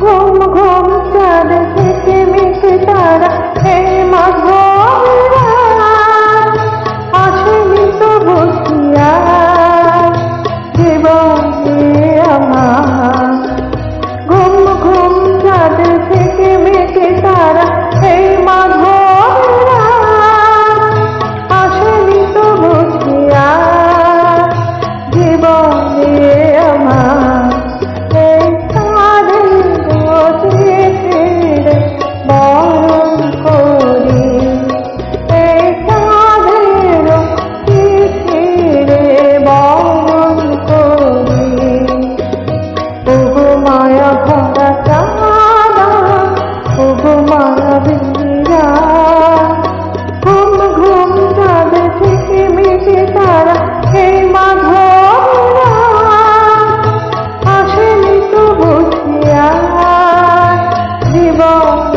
ঘুম ঘুম চাঁদ থেকে মিশে তারা এই মাঘরা জীবনে আমার থেকে তারা এই মাধব আসেনি তো বসিয়া জীবনে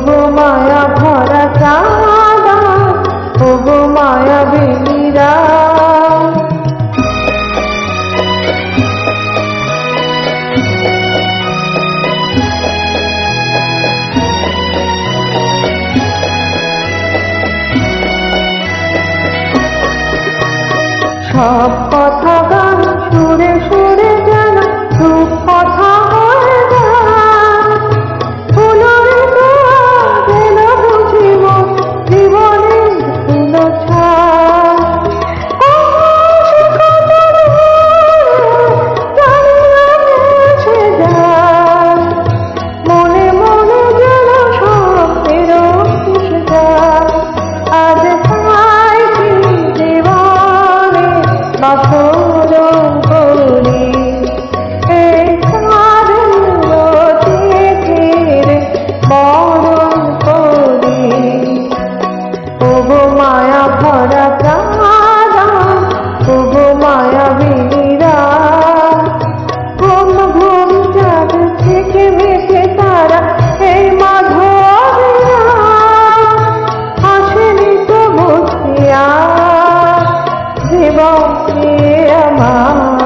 ওগো মায়া ভরা চাঁদা ওগো মায়া বিরা সব কথা গান সুরে ওগো মায়া ভরা প্রাণা ওগো মায়া বিনিরা ঘুম ঘুম চাঁদ থেকে মেঘে তারা এই মাধবরা আসেনি তো বসিয়া জীবনে আমার